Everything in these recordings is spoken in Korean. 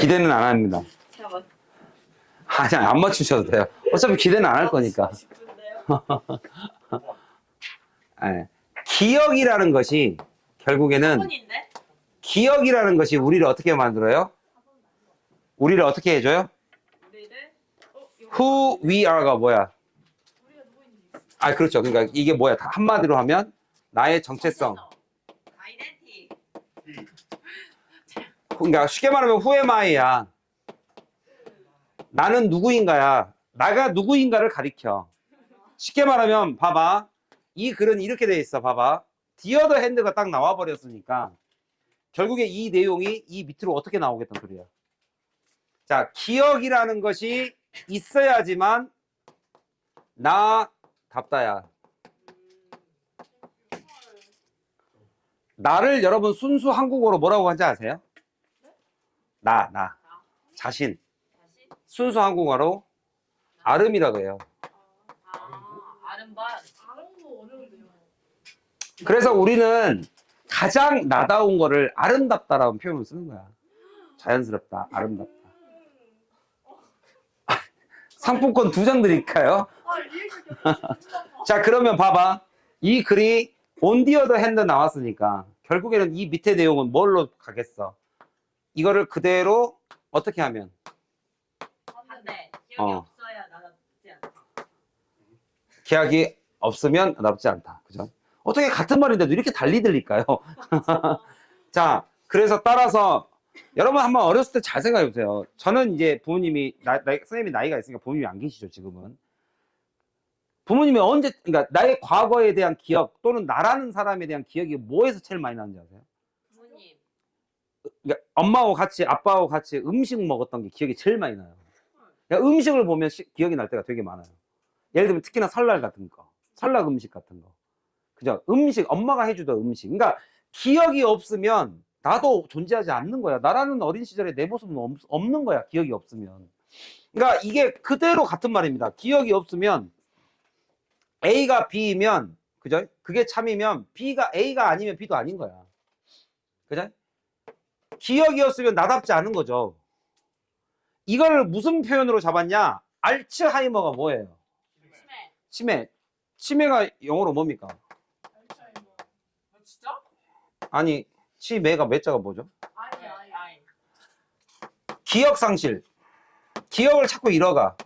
기대는 안 합니다. 제가 맞 아니, 안 맞추셔도 돼요. 어차피 기대는 안 할 거니까. 싶은데요. 예. 기억이라는 것이 결국에는? 기억이라는 것이 우리를 어떻게 만들어요? 우리를 어떻게 해줘요? 우리를 어, 이거 Who we are가 뭐야? 우리가 누구인지 아, 그렇죠. 그러니까 이게 뭐야? 다 한마디로 하면 나의 정체성. 아이덴티. 그러니까 쉽게 말하면 I야. 나는 누구인가야. 나가 누구인가를 가리켜. 쉽게 말하면 봐봐. 이 글은 이렇게 돼 있어. 봐봐. 디어더 핸드가 딱 나와 버렸으니까 결국에 이 내용이 이 밑으로 어떻게 나오겠다는 소리야. 자, 기억이라는 것이 있어야지만 나 답다야. 나를 여러분 순수 한국어로 뭐라고 하는지 아세요? 나, 나. 자신. 순수 한국어로 아름이라고 해요. 아, 아름반. 아름도 어려운데요. 그래서 우리는 가장 나다운 거를 아름답다라는 표현을 쓰는 거야. 자연스럽다, 아름답다. 상품권 두 장 드릴까요? 아, 자, 그러면 봐봐. 이 글이 온디어더 핸드 나왔으니까 결국에는 이 밑에 내용은 뭘로 가겠어? 이거를 그대로 어떻게 하면? 반대. 기억이 어. 없어야 나답지 않다. 계약이 없으면 나쁘지 않다. 그죠? 어떻게 같은 말인데도 이렇게 달리 들릴까요? 자, 그래서 따라서 여러분 한번 어렸을 때 잘 생각해 보세요. 저는 이제 부모님이 나, 나 선생님이 나이가 있으니까 부모님이 안 계시죠 지금은. 부모님이 언제 그러니까 나의 과거에 대한 기억 또는 나라는 사람에 대한 기억이 뭐에서 제일 많이 나는지 아세요? 그러니까 엄마하고 같이 아빠하고 같이 음식 먹었던 게 기억이 제일 많이 나요. 그러니까 음식을 보면 시- 기억이 날 때가 되게 많아요. 예를 들면 특히나 설날 같은 거, 설날 음식 같은 거, 그죠? 음식 엄마가 해주던 음식. 그러니까 기억이 없으면 나도 존재하지 않는 거야. 나라는 어린 시절에 내 모습은 없, 없는 거야. 기억이 없으면. 그러니까 이게 그대로 같은 말입니다. 기억이 없으면 A가 B이면 그죠? 그게 참이면 B가 A가 아니면 B도 아닌 거야. 그죠? 기억이 없으면 나답지 않은 거죠. 이걸 무슨 표현으로 잡았냐? 알츠하이머가 뭐예요? 치매. 치매. 치매가 영어로 뭡니까? 아, 진짜? 아니, 치매가 매자가 뭐죠? 아니, 아니, 아니. 기억 상실. 기억을 자꾸 잃어가.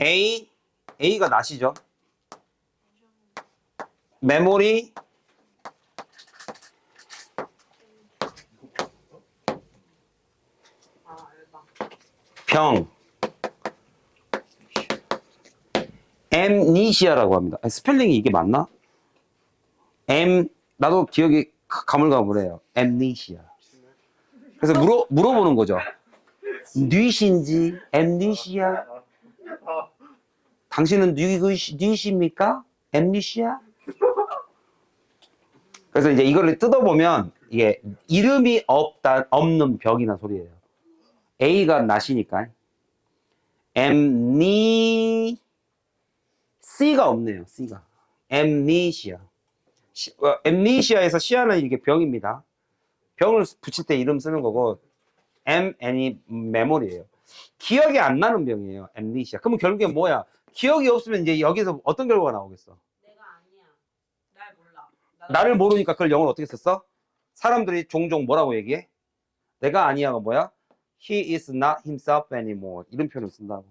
A, A가 낫이죠. 메모리, 아, 알바. 병. 엠니시아라고 합니다. 스펠링이 이게 맞나? 엠, 나도 기억이 가- 가물가물해요. 엠니시아. 그래서 물어, 물어보는 거죠. 뉘신지, 엠니시아? 당신은 뉘, 뉘십니까? 엠니시아? 그래서 이제 이거를 뜯어보면 이게 이름이 없다, 없는 병이나 소리예요. A가 낫이니까. 엠니, C가 없네요, C가. 엠니시아. 시- 어, 시아는 이게 병입니다. 병을 붙일 때 이름 쓰는 거고, M, N이 메모리예요. 기억이 안 나는 병이에요, 엠니시아. 그러면 결국에 뭐야? 기억이 없으면 이제 여기서 어떤 결과가 나오겠어? 내가 아니야. 날 몰라. 나- 나를 모르니까 그걸 영어로 어떻게 썼어? 사람들이 종종 뭐라고 얘기해? 내가 아니야가 뭐야? He is not himself anymore. 이런 표현을 쓴다고.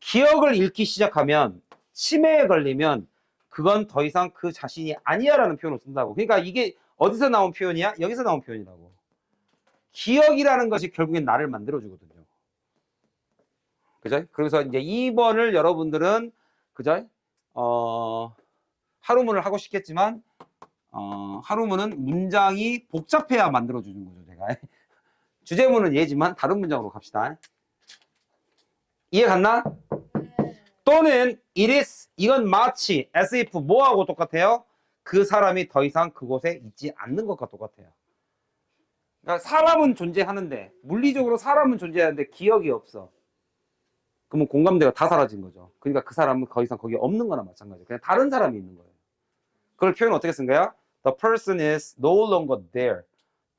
기억을 잃기 시작하면 치매에 걸리면 그건 더 이상 그 자신이 아니야라는 표현을 쓴다고. 그러니까 이게 어디서 나온 표현이야? 여기서 나온 표현이라고. 기억이라는 것이 결국엔 나를 만들어 주거든요. 그죠? 그래서 이제 2번을 여러분들은 그죠? 어, 하루문을 하고 싶겠지만 어, 하루문은 문장이 복잡해야 만들어 주는 거죠, 제가. 주제문은 예지만 다른 문장으로 갑시다. 이해 갔나? 또는 it is, 이건 마치, as if 뭐하고 똑같아요? 그 사람이 더 이상 그곳에 있지 않는 것과 똑같아요. 그러니까 사람은 존재하는데, 물리적으로 사람은 존재하는데 기억이 없어. 그러면 공감대가 다 사라진 거죠. 그러니까 그 사람은 더 이상 거기 없는 거나 마찬가지예요. 그냥 다른 사람이 있는 거예요. 그걸 표현 어떻게 쓴 거야? The person is no longer there.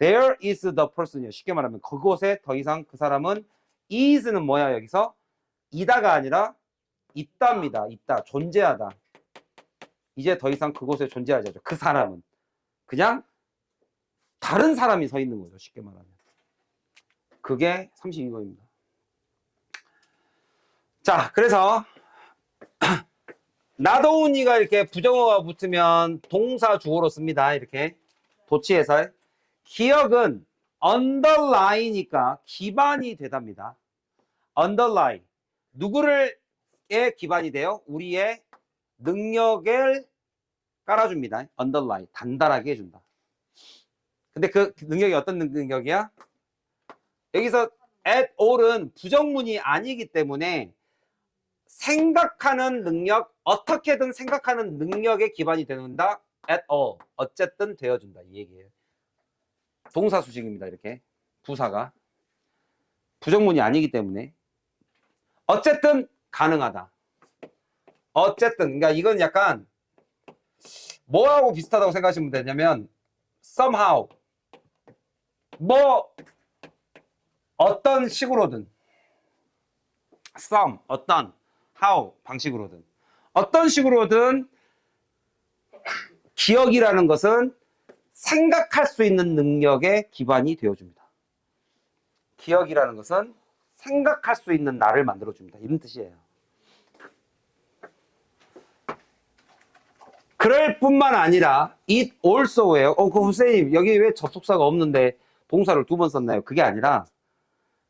There is the person이요. 쉽게 말하면 그곳에 더 이상 그 사람은 is는 뭐야 여기서? 이다가 아니라 있답니다. 있다. 존재하다. 이제 더 이상 그곳에 존재하지 않죠. 그 사람은. 그냥 다른 사람이 서 있는 거죠. 쉽게 말하면. 그게 32번입니다. 자, 그래서 나도운이가 이렇게 부정어가 붙으면 동사 주어로 씁니다. 이렇게 도치에서 기억은 underline이니까 기반이 되답니다. underline 누구를 에 기반이 돼요? 우리의 능력을 깔아줍니다. underline 단단하게 해준다. 근데 그 능력이 어떤 능력이야? 여기서 at all은 부정문이 아니기 때문에 생각하는 능력, 어떻게든 생각하는 능력의 기반이 된다. at all. 어쨌든 되어준다. 이 얘기예요. 동사 수식입니다. 이렇게. 부사가. 부정문이 아니기 때문에. 어쨌든 가능하다. 어쨌든. 그러니까 이건 약간 뭐하고 비슷하다고 생각하시면 되냐면 somehow. 뭐 어떤 식으로든 some 어떤 how 방식으로든 어떤 식으로든 기억이라는 것은 생각할 수 있는 능력의 기반이 되어줍니다. 기억이라는 것은 생각할 수 있는 나를 만들어줍니다. 이런 뜻이에요. 그럴 뿐만 아니라 it also예요. 어, 그 후세님 여기 왜 접속사가 없는데 동사를 두 번 썼나요? 그게 아니라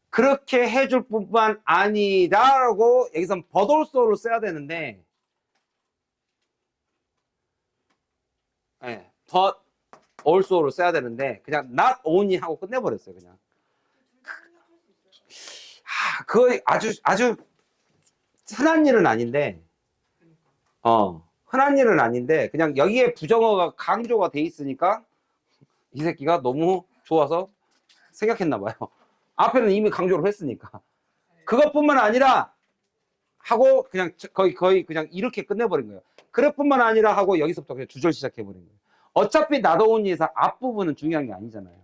그렇게 해줄 뿐만 아니라고 여기선 but also를 써야 되는데 예, but also를 써야 되는데 그냥 not only 하고 끝내버렸어요 그냥 아, 그거 아주 아주 흔한 일은 아닌데 어 흔한 일은 아닌데 그냥 여기에 부정어가 강조가 돼 있으니까 이 새끼가 너무 좋아서 생각했나 봐요 앞에는 이미 강조를 했으니까 그것뿐만 아니라 하고 그냥 저- 거의 거의 그냥 이렇게 끝내버린 거예요. 그것뿐만 아니라 하고 여기서부터 그냥 주절 시작해버린 거예요. 어차피 나도온이에서 앞부분은 중요한 게 아니잖아요.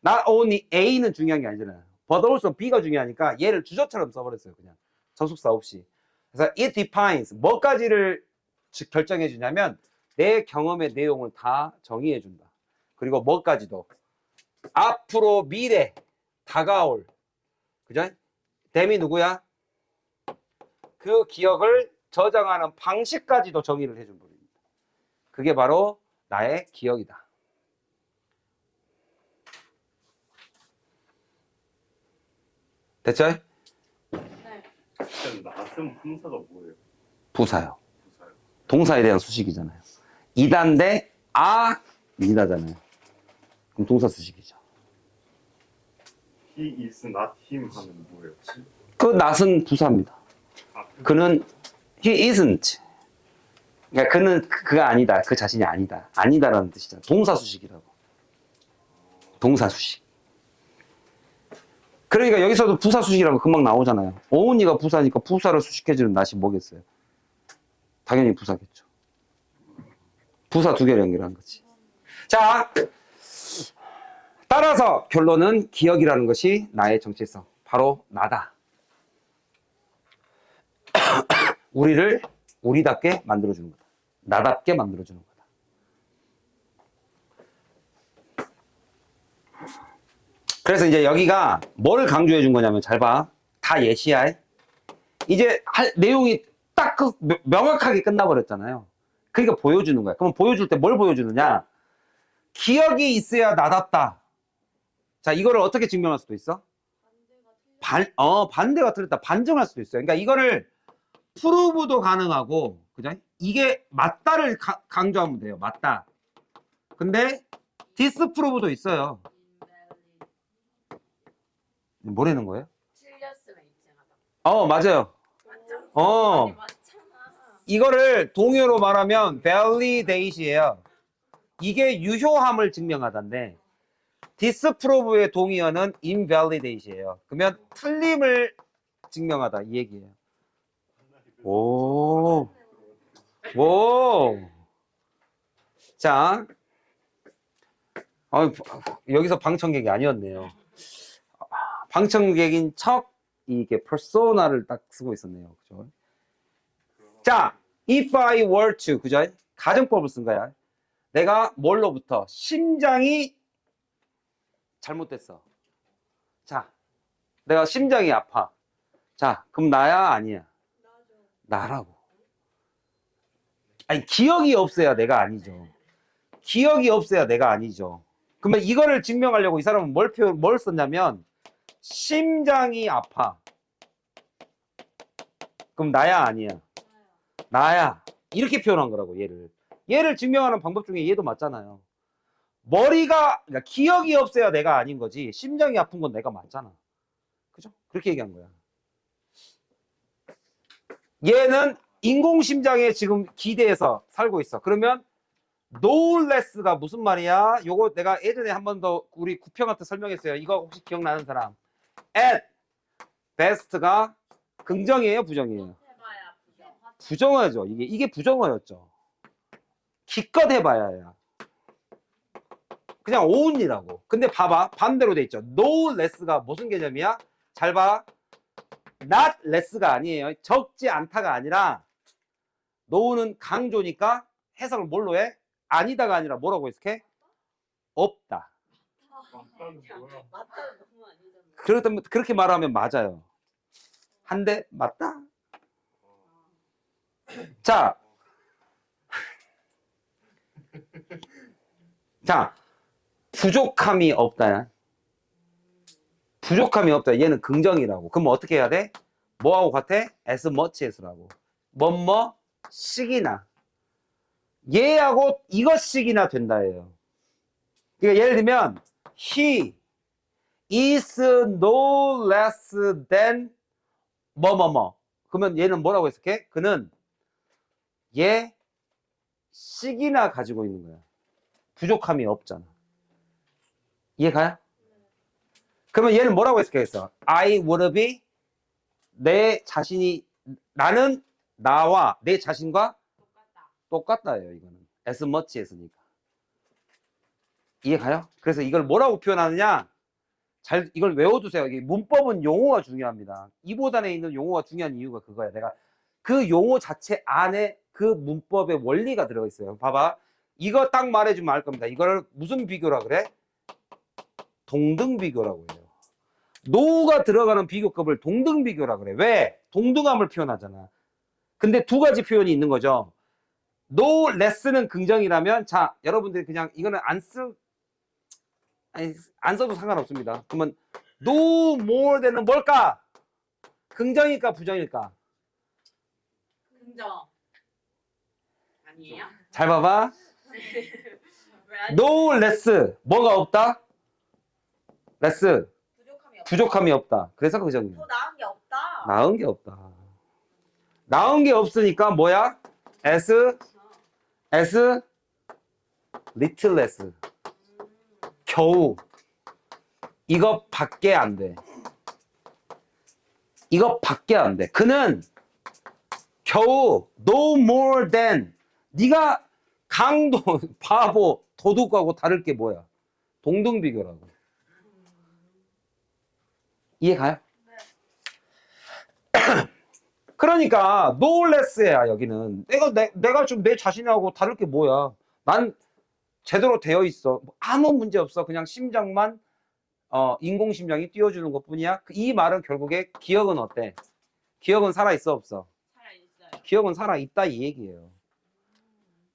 나도온이 A는 중요한 게 아니잖아요. but also B가 중요하니까 얘를 주저처럼 써버렸어요. 그냥 접속사 없이. 그래서 it defines 뭐까지를 지- 결정해 주냐면 내 경험의 내용을 다 정의해 준다. 그리고 뭐까지도 앞으로 미래 다가올 그죠? 댐이 누구야? 그 기억을 저장하는 방식까지도 정의를 해준 분입니다. 그게 바로 나의 기억이다. 됐죠? 네. 일단 나름 품사가 뭐예요? 부사요. 부사요. 동사에 대한 수식이잖아요. 이다인데 아 이다잖아요. 그럼 동사 수식이죠. He is not him 하면 뭐였지? 그 낫은 부사입니다. 아, 그는 he isn't. 그러니까 그는 그- 그가 아니다. 그 자신이 아니다. 아니다라는 뜻이잖아. 동사 수식이라고. 동사 수식. 그러니까 여기서도 부사 수식이라고 금방 나오잖아요. 어은이가 부사니까 부사를 수식해주는 낫이 뭐겠어요? 당연히 부사겠죠. 부사 두 개를 연결한 거지. 자, 따라서 결론은 기억이라는 것이 나의 정체성. 바로 나다. 우리를 우리답게 만들어주는 거다. 나답게 만들어주는 거다. 그래서 이제 여기가 뭘 강조해 준 거냐면 잘 봐. 다 예시야. 이제 할 내용이 딱 그 명확하게 끝나버렸잖아요. 그러니까 보여주는 거야. 그럼 보여줄 때 뭘 보여주느냐? 기억이 있어야 나답다. 자, 이거를 어떻게 증명할 수도 있어? 반, 어, 반대가 틀렸다. 반증할 수도 있어요. 그러니까 이거를 프루브도 가능하고, 그죠? 이게 맞다를 가- 강조하면 돼요. 맞다. 근데 디스프루브도 있어요. 뭐라는 거예요? 틀렸으면. 어, 맞아요. 맞죠? 어. 아니, 맞잖아. 이거를 동요로 말하면 validate이에요. 이게 유효함을 증명하던데 disprove의 동의어는 invalidate이에요. 그러면 틀림을 증명하다 이 얘기예요. 오, 오. 자, 아, 여기서 방청객이 아니었네요. 방청객인 척 이게 퍼소나를 딱 쓰고 있었네요. 그죠? 자, if I were to 그죠? 가정법을 쓴 거야. 내가 뭘로부터 심장이 잘못됐어. 자, 내가 심장이 아파. 자, 그럼 나야 아니야? 나라고. 아니 기억이 없어야 내가 아니죠. 기억이 없어야 내가 아니죠. 그러면 이거를 증명하려고 이 사람은 뭘 표현 뭘 썼냐면 심장이 아파. 그럼 나야 아니야? 나야. 이렇게 표현한 거라고 얘를. 얘를 증명하는 방법 중에 얘도 맞잖아요. 머리가 그러니까 기억이 없어야 내가 아닌 거지. 심장이 아픈 건 내가 맞잖아. 그죠? 그렇게 얘기한 거야. 얘는 인공심장에 지금 기대해서 살고 있어. 그러면 no less가 무슨 말이야? 요거 내가 예전에 한 번 더 우리 구평한테 설명했어요. 이거 혹시 기억나는 사람? at best가 긍정이에요, 부정이에요? 부정어죠. 이게 이게 부정어였죠. 기껏 해봐야야. 그냥 오운이라고. 근데 봐봐 반대로 돼 있죠. no less가 무슨 개념이야? 잘 봐. not less가 아니에요. 적지 않다가 아니라 no는 강조니까 해석을 뭘로 해? 아니다가 아니라 뭐라고 해석해? 없다. 그렇다면 그렇게 말하면 맞아요. 한대 맞다. 자, 자, 부족함이 없다. 부족함이 없다. 얘는 긍정이라고. 그럼 어떻게 해야 돼? 뭐하고 같아? as much as라고. 뭐뭐 식이나. 얘하고 이것식이나 된다예요. 그러니까 예를 들면 he is no less than 뭐뭐뭐. 그러면 얘는 뭐라고 해석해? 그는 얘 식이나 가지고 있는 거야. 부족함이 없잖아. 이해가요? 그러면 얘는 뭐라고 해석했어? I would be 내 자신이 나는 나와 내 자신과 똑같다. 똑같다 예요. 이거는 as much as니까. 이해 가요? 그래서 이걸 뭐라고 표현하느냐? 잘 이걸 외워두세요. 문법은 용어가 중요합니다. 이보단에 있는 용어가 중요한 이유가 그거야. 내가 그 용어 자체 안에 그 문법의 원리가 들어가 있어요. 봐봐. 이거 딱 말해주면 알 겁니다. 이거를 무슨 비교라 그래? 동등 비교라고 해요. 노가 들어가는 비교급을 동등 비교라 그래. 왜? 동등함을 표현하잖아. 근데 두 가지 표현이 있는 거죠. no less는 긍정이라면 자 여러분들이 그냥 이거는 안 쓰, 아니 안 써도 상관없습니다. 그러면 no more than은 뭘까? 긍정일까 부정일까? 긍정. 아니에요? 잘 봐봐. no less 뭐가 없다? less 부족함이 없다. 부족함이 없다. 그래서 긍정이야. 더 나은 게 없다. 나은 게 없다. 나은 게 없으니까 뭐야? as as little 음. 겨우 이거 밖에 안 돼. 이거 밖에 안 돼. 그는 겨우 no more than 네가 강도 바보 도둑하고 다를 게 뭐야? 동등 비교라고. 이해 가요? 그러니까 less야 여기는. 내가 내, 내가 좀 내 자신하고 다를 게 뭐야? 난 제대로 되어 있어. 뭐 아무 문제 없어. 그냥 심장만 어, 인공심장이 뛰어주는 것 뿐이야. 이 말은 결국에 기억은 어때? 기억은 살아있어 없어? 살아있어요. 기억은 살아있다 이 얘기예요.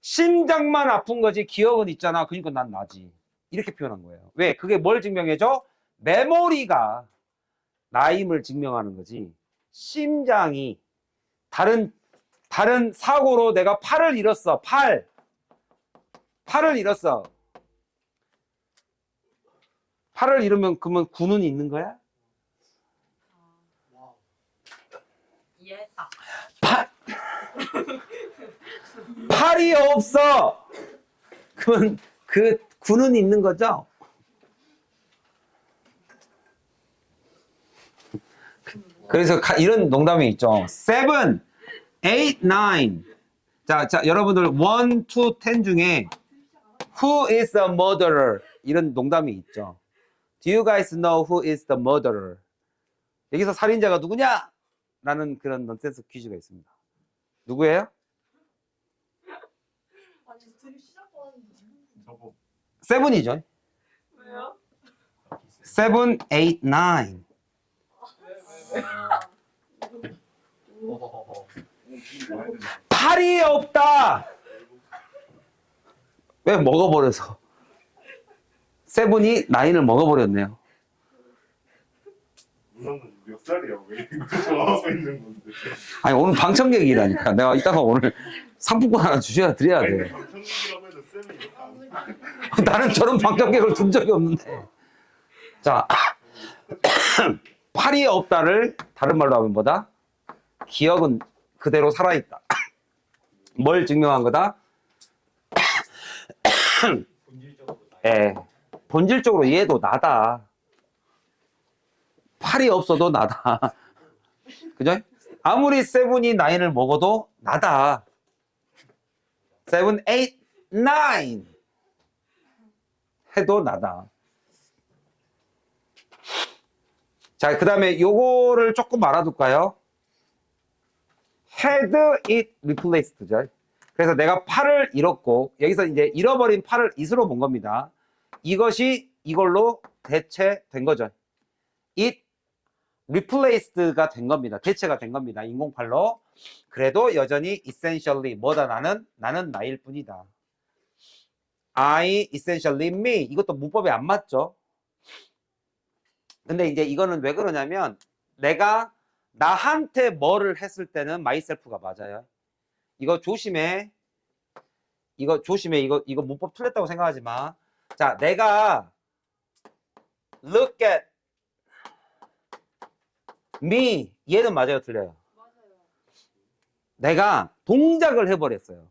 심장만 아픈 거지 기억은 있잖아. 그러니까 난 나지. 이렇게 표현한 거예요. 왜? 그게 뭘 증명해줘? 메모리가 나임을 증명하는 거지. 심장이 다른 다른 사고로 내가 팔을 잃었어. 팔. 팔을 잃었어. 팔을 잃으면 그러면 구는 있는 거야? 이해했다. 팔 팔이 없어. 그러면 그 구는 있는 거죠? 그래서 가- 이런 농담이 있죠. 7, 8, 9. 자, 자, 여러분들 1, 2, 10 중에 Who is a murderer? 이런 농담이 있죠. Do you guys know who is the murderer? 여기서 살인자가 누구냐? 라는 그런 넌센스 퀴즈가 있습니다. 누구예요? 세븐이죠. 왜요? 세븐, 에잇, 나인. 팔이 없다. 왜 먹어버려서? 세븐이 나인을 먹어버렸네요. 몇 살이야? 왜 이거 좋아하고 있는 건데? 아니 오늘 방청객이라니까. 내가 이따가 오늘 상품권 하나 주셔야 드려야 돼. 방청객이라고 해도 쌤이 이렇게 안 나는 저런 방청객을 둔 적이 없는데. 자, 팔이 없다를 다른 말로 하면 뭐다? 기억은 그대로 살아있다. 뭘 증명한 거다? 예, 본질적으로 얘도 나다. 팔이 없어도 나다. 그죠? 아무리 세븐이 나인을 먹어도 나다. 세븐, 에잇, 나인. 해도 나다. 자, 그 다음에 요거를 조금 알아둘까요? had it replaced죠. 그래서 내가 팔을 잃었고, 여기서 이제 잃어버린 팔을 it으로 본 겁니다. 이것이 이걸로 대체된 거죠. it replaced가 된 겁니다. 대체가 된 겁니다. 인공팔로. 그래도 여전히 essentially 뭐다 나는 나는 나일 뿐이다. I essentially me 이것도 문법에 안 맞죠. 근데 이제 이거는 왜 그러냐면 내가 나한테 뭐를 했을 때는 myself가 맞아요. 이거 조심해. 이거 조심해. 이거 이거 문법 틀렸다고 생각하지 마. 자, 내가 look at me 얘는 맞아요, 틀려요. 맞아요. 내가 동작을 해버렸어요.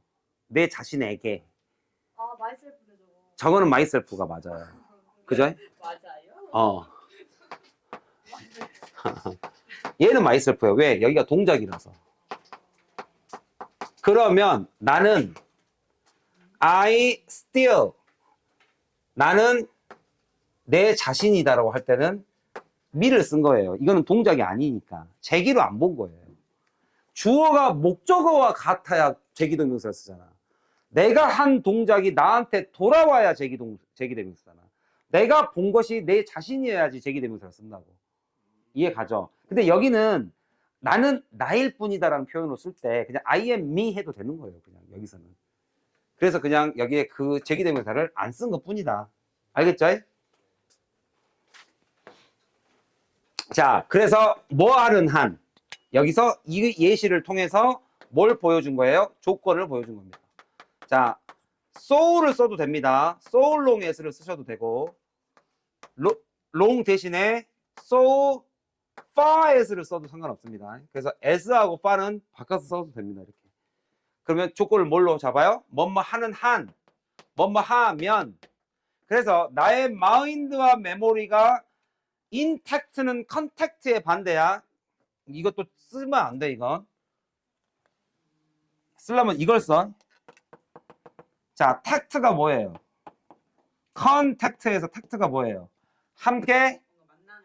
내 자신에게. 아 마이셀프네 저거. 저거는 myself가 맞아요. 그죠? 맞아요. 어. 얘는 myself예요. 왜? 여기가 동작이라서. 그러면 나는 I still 나는 내 자신이다라고 할 때는 me를 쓴 거예요. 이거는 동작이 아니니까 제기로 안 본 거예요. 주어가 목적어와 같아야 제기동명사를 쓰잖아. 내가 한 동작이 나한테 돌아와야 제기동 제기대명사잖아. 내가 본 것이 내 자신이어야지 제기대명사를 쓴다고. 이해 가죠? 근데 여기는 나는 나일 뿐이다라는 표현을 쓸때 그냥 I am me 해도 되는 거예요. 그냥 여기서는. 그래서 그냥 여기에 그 제기대명사를 안 쓴 것 뿐이다. 알겠죠? 자, 그래서 뭐 하는 한 여기서 이 예시를 통해서 뭘 보여준 거예요? 조건을 보여준 겁니다. 자, soul을 써도 됩니다. soul long as를 쓰셔도 되고 로- long 대신에 so far as를 써도 상관없습니다. 그래서 as하고 far는 바꿔서 써도 됩니다. 이렇게. 그러면 조건을 뭘로 잡아요? 뭐뭐 하는 한, 뭐뭐 하면. 그래서 나의 마인드와 메모리가 intact는 contact의 반대야. 이것도 쓰면 안 돼, 이건. 쓰려면 이걸 써. 자, tact가 뭐예요? contact에서 tact가 뭐예요? 함께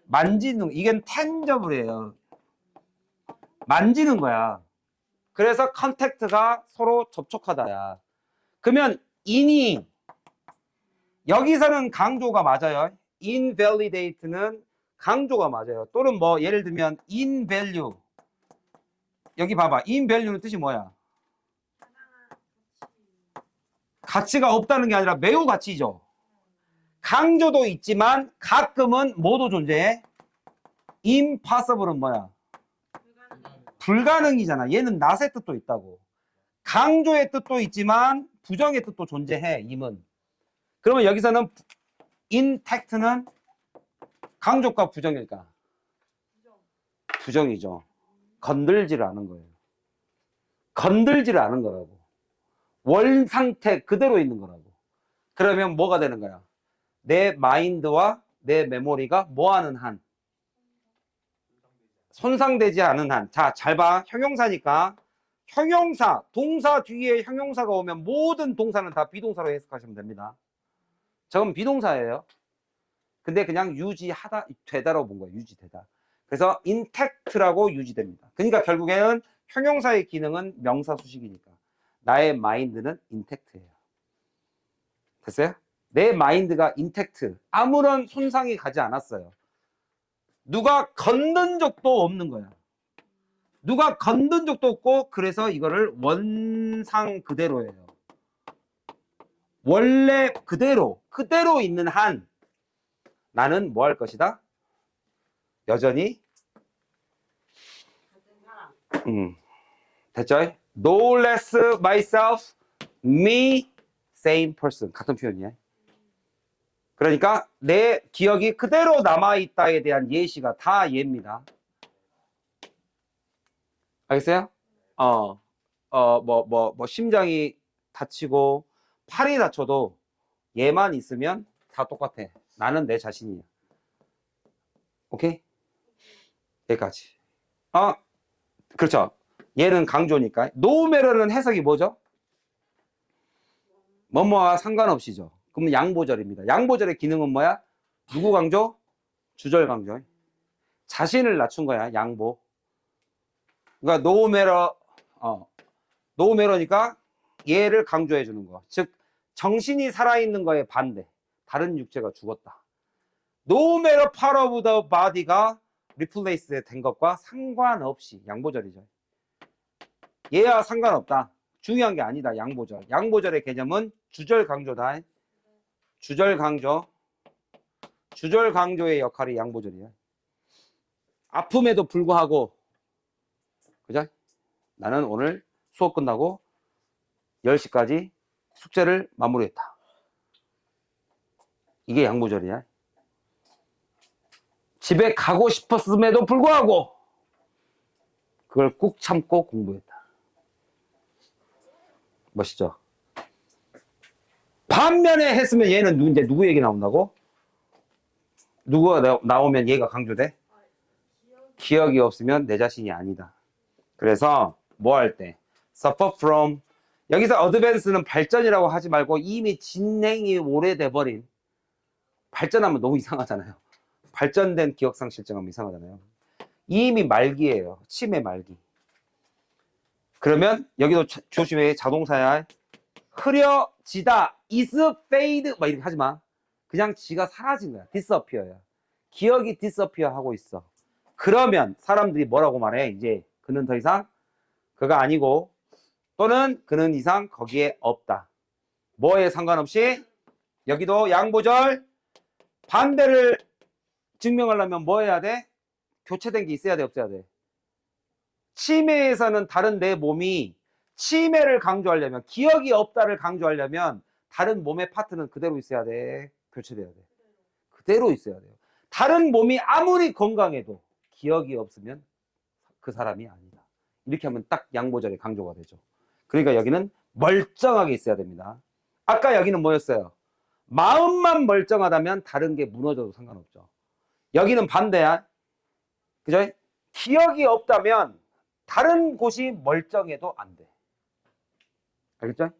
만지는 이게 tangeble이에요. 만지는 거야. 그래서 컨택트가 서로 접촉하다야. 그러면 in이 여기서는 강조가 맞아요. invalidate는 강조가 맞아요. 또는 뭐 예를 들면 invalue 여기 봐봐. invalue는 뜻이 뭐야? 가치가 없다는 게 아니라 매우 가치죠. 강조도 있지만 가끔은 뭐도 존재해? impossible은 뭐야? 불가능이잖아. 얘는 낫의 뜻도 있다고. 강조의 뜻도 있지만 부정의 뜻도 존재해. 임은. 그러면 여기서는 intact는 강조과 부정일까? 부정이죠. 건들지를 않은 거예요. 건들지를 않은 거라고. 원 상태 그대로 있는 거라고. 그러면 뭐가 되는 거야? 내 마인드와 내 메모리가 뭐하는 한? 손상되지 않은 한. 자, 잘 봐. 형용사니까. 형용사, 동사 뒤에 형용사가 오면 모든 동사는 다 비동사로 해석하시면 됩니다. 저건 비동사예요. 근데 그냥 유지하다 되다라고 본 거예요. 유지되다. 그래서 intact라고 유지됩니다. 그러니까 결국에는 형용사의 기능은 명사 수식이니까 나의 마인드는 intact예요. 됐어요? 내 마인드가 intact. 아무런 손상이 가지 않았어요. 누가 건든 적도 없는 거야. 누가 건든 적도 없고 그래서 이거를 원상 그대로예요. 원래 그대로 그대로 있는 한 나는 뭐 할 것이다? 여전히. 음, 됐죠? No less myself, me, same person 같은 표현이야. 그러니까 내 기억이 그대로 남아 있다에 대한 예시가 다 얘입니다. 알겠어요? 어, 어, 뭐, 뭐, 뭐, 심장이 다치고 팔이 다쳐도 얘만 있으면 다 똑같아. 나는 내 자신이야. 오케이? 여기까지. 아, 그렇죠. 얘는 강조니까. 노메러는 해석이 뭐죠? 뭐뭐와 상관없이죠. 그러면 양보절입니다. 양보절의 기능은 뭐야? 누구 강조? 주절 강조. 자신을 낮춘 거야, 양보. 그러니까 노메러, 어, 노메러니까 얘를 강조해 주는 거. 즉, 정신이 살아있는 거에 반대. 다른 육체가 죽었다. 노메러 the body가 replace 된 것과 상관없이 양보절이죠. 얘와 상관없다. 중요한 게 아니다. 양보절. 양보절의 개념은 주절 강조다. 주절 강조. 주절 강조의 역할이 양보절이야. 아픔에도 불구하고 그죠? 나는 오늘 수업 끝나고 10시까지 숙제를 마무리했다. 이게 양보절이야. 집에 가고 싶었음에도 불구하고 그걸 꾹 참고 공부했다. 멋있죠? 반면에 했으면 얘는 누, 이제 누구 얘기 나온다고? 누구가 나, 나오면 얘가 강조돼? 기억 기억이 없으면 내 자신이 아니다. 그래서 뭐 할 때? suffer from 여기서 advance는 발전이라고 하지 말고 이미 진행이 오래돼 버린 발전하면 너무 이상하잖아요. 발전된 기억상실증하면 이상하잖아요. 이미 말기예요. 치매 말기. 그러면 여기도 자- 조심해 자동사야. 흐려지다 is fade 막 이렇게 하지 마. 그냥 지가 사라진 거야. disappear야. 기억이 disappear 하고 있어. 그러면 사람들이 뭐라고 말해? 이제 그는 더 이상 그가 아니고 또는 그는 이상 거기에 없다. 뭐에 상관없이 여기도 양보절 반대를 증명하려면 뭐 해야 돼? 교체된 게 있어야 돼, 없어야 돼? 치매에서는 다른 내 몸이 치매를 강조하려면 기억이 없다를 강조하려면 다른 몸의 파트는 그대로 있어야 돼. 교체돼야 돼. 그대로 있어야 돼요. 다른 몸이 아무리 건강해도 기억이 없으면 그 사람이 아니다. 이렇게 하면 딱 양보절의 강조가 되죠. 그러니까 여기는 멀쩡하게 있어야 됩니다. 아까 여기는 뭐였어요? 마음만 멀쩡하다면 다른 게 무너져도 상관없죠. 여기는 반대야. 그죠? 기억이 없다면 다른 곳이 멀쩡해도 안 돼. 알겠죠?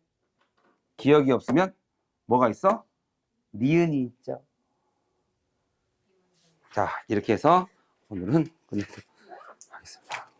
기억이 없으면 뭐가 있어? 니은이 있죠. 자, 이렇게 해서 오늘은 끝내도록 하겠습니다.